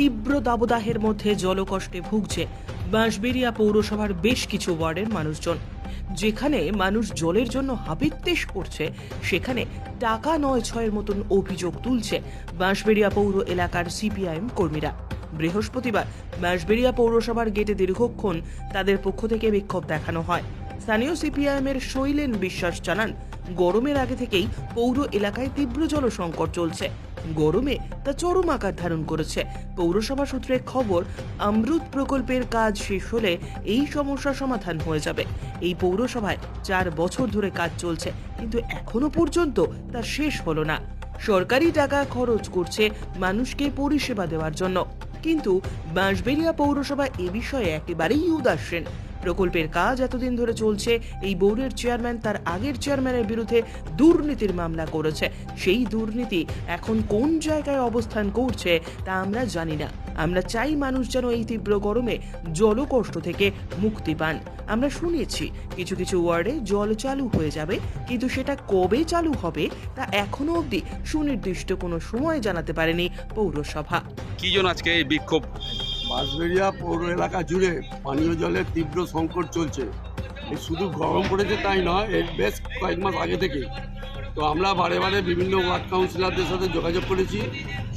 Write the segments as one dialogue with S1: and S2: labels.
S1: তীব্র দাবদাহের মধ্যে জলকষ্টে ভুগছে বাঁশবেরিয়া পৌরসভার বেশ কিছু ওয়ার্ডের মানুষজন। যেখানে মানুষ জলের জন্য হাবিত্তেশ করছে, সেখানে টাকা নয় ছয়ের মতন অভিযোগ তুলছে বাঁশবেরিয়া পৌর এলাকার সিপিআইএম কর্মীরা। বৃহস্পতিবার বাঁশবেরিয়া পৌরসভার গেটে দীর্ঘক্ষণ তাদের পক্ষ থেকে বিক্ষোভ দেখানো হয়। স্থানীয় সিপিআইএম এর শৈলেন বিশ্বাস জানান, গরমের আগে থেকেই পৌর এলাকায় তীব্র জল সংকট চলছে। গরমে তা চরম আকার ধারণ করেছে। পৌরসভা সূত্রে খবর, অমৃত প্রকল্পের কাজ শেষ হলে এই সমস্যার সমাধান হয়ে যাবে। এই পৌরসভায় চার বছর ধরে কাজ চলছে, কিন্তু এখনও পর্যন্ত তা শেষ হলো না। সরকারি টাকা খরচ করছে মানুষকে পরিষেবা দেওয়ার জন্য। কিন্তু বাঁশবেরিয়া পৌরসভা এ বিষয়ে একেবারেই উদাসীন। প্রকল্পের কাজ এতদিন ধরে চলছে। এই বোর্ডের চেয়ারম্যান তার আগের চেয়ারম্যানের বিরুদ্ধে দুর্নীতির মামলা করেছে। সেই দুর্নীতি এখন কোন জায়গায় অবস্থান করছে তা আমরা জানি না। আমরা চাই মানুষ যেন এই তীব্র গরমে জলকষ্ট থেকে মুক্তি পান। আমরা শুনেছি কিছু কিছু ওয়ার্ডে জল চালু হয়ে যাবে, কিন্তু সেটা কবে চালু হবে তা এখনও অবধি সুনির্দিষ্ট কোনো সময় জানাতে পারেনি পৌরসভা।
S2: কি জন্য আজকে এই বিক্ষোভ?
S3: বাঁশবেড়িয়া পৌর এলাকা জুড়ে পানীয় জলের তীব্র সংকট চলছে। শুধু গরম পড়েছে তাই নয়, এর বেশ কয়েক মাস আগে থেকে। তো আমরা বারে বারে বিভিন্ন ওয়ার্ড কাউন্সিলরদের সাথে যোগাযোগ করেছি।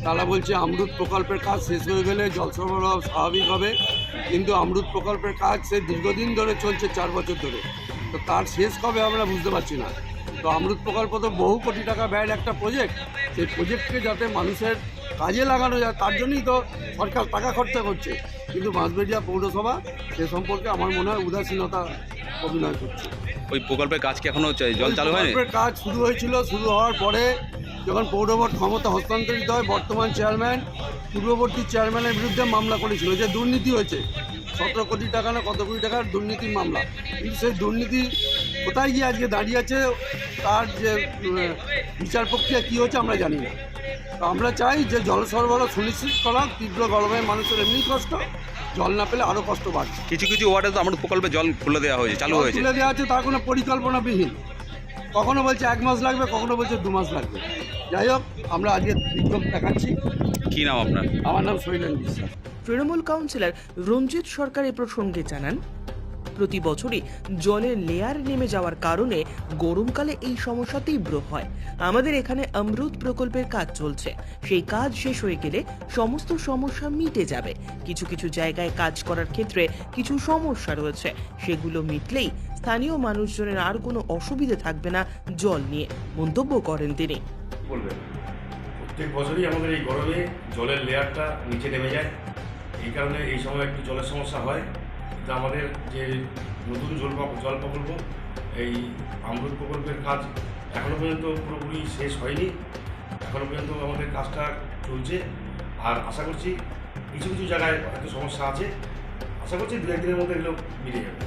S3: তারা বলছে আমরুত প্রকল্পের কাজ শেষ হয়ে গেলে জল সরবরাহ স্বাভাবিক হবে। কিন্তু আমরুত প্রকল্পের কাজ সে দীর্ঘদিন ধরে চলছে চার বছর ধরে। তো তার শেষ কবে আমরা বুঝতে পারছি না। তো আমরুত প্রকল্প তো বহু কোটি টাকা ব্যয়ের একটা প্রজেক্ট সেই প্রজেক্টকে যাতে মানুষের কাজে লাগানো যায় তার জন্যই তো সরকার টাকা খরচা করছে। কিন্তু বাঁশবেড়িয়া পৌরসভা সে সম্পর্কে আমার মনে হয় উদাসীনতা অভিনয় করছে।
S2: ওই প্রকল্পের কাজ কি এখনও জল চালু
S3: প্রকল্পের কাজ শুরু হয়েছিল শুরু হওয়ার পরে যখন পৌরবোর্ড ক্ষমতা হস্তান্তরিত হয় বর্তমান চেয়ারম্যান পূর্ববর্তী চেয়ারম্যানের বিরুদ্ধে মামলা করেছিল। যে দুর্নীতি হয়েছে সতেরো কোটি টাকা না কত কোটি টাকার দুর্নীতির মামলা। কিন্তু সেই দুর্নীতি কোথায় গিয়ে আজকে দাঁড়িয়ে আছে তার যে বিচার প্রক্রিয়া কী হচ্ছে আমরা জানি না। আমরা চাই যে জল সরবরাহ সুনিশ্চিত করা তীব্র গরমে মানুষের এমনি কষ্ট জল না পেলে আরও কষ্ট বাড়ছে।
S2: কিছু কিছু ওয়ার্ডে তো আমার প্রকল্পে জল খুলে দেওয়া হয়েছে চালু হয়েছে।
S3: তুলে দেওয়া আছে তার কোনো পরিকল্পনাবিহীন। কখনো বলছে এক মাস লাগবে কখনো বলছে দু মাস লাগবে। যাই হোক আমরা আজকে বিক্ষোভ দেখাচ্ছি।
S2: কি নাম আপনার?
S3: আমার নাম শৈলেন বিশ্বাস।
S1: তৃণমূল কাউন্সিলর রঞ্জিত সরকার এ প্রসঙ্গে জানান প্রতি বছরই জলের লেয়ার নেমে যাওয়ার কারণে গরমকালে এই সমস্যা তীব্র হয়। আমাদের এখানে অমৃত প্রকল্পের কাজ চলছে। সেই কাজ শেষ হয়ে গেলে সমস্ত সমস্যা মিটে যাবে। কিছু কিছু জায়গায় কাজ করার ক্ষেত্রে কিছু সমস্যা রয়েছে। সেগুলো মিটলেই স্থানীয় মানুষজনের আর কোনো অসুবিধে থাকবে না জল নিয়ে, মন্তব্য করেন তিনি।
S4: প্রত্যেক বছরই আমাদের এই গরমে জলের লেয়ারটা নিচে নেমে যায়। এই কারণে এই সময় একটু জলের সমস্যা হয়। আমাদের যে নতুন জল জল প্রকল্প এই আমরুত প্রকল্পের কাজ এখনও পর্যন্ত পুরোপুরি শেষ হয়নি। এখনও পর্যন্ত আমাদের কাজটা চলছে। আর আশা করছি কিছু কিছু জায়গায় হয়তো সমস্যা আছে। আশা করছি দু একদিনের মধ্যে এগুলো মিলে যাবে।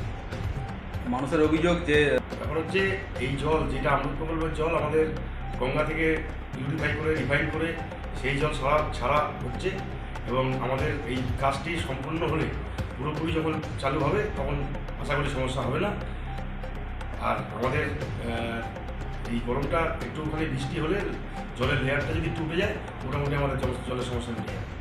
S2: মানুষের অভিযোগ যে
S4: ব্যাপার হচ্ছে এই জল যেটা আমরুত প্রকল্পের জল আমাদের গঙ্গা থেকে পিউরিফাই করে রিফাইন করে সেই জল ছাড়া ছাড়া হচ্ছে। এবং আমাদের এই কাজটি সম্পূর্ণ হলে পুরোপুরি যখন চালু হবে, তখন আশা করি সমস্যা হবে না। আর আমাদের এই গরমটা একটুখানি বৃষ্টি হলে জলের লেয়ারটা যদি টুপে যায়, মোটামুটি আমাদের জল- জলের সমস্যা মিটে যাবে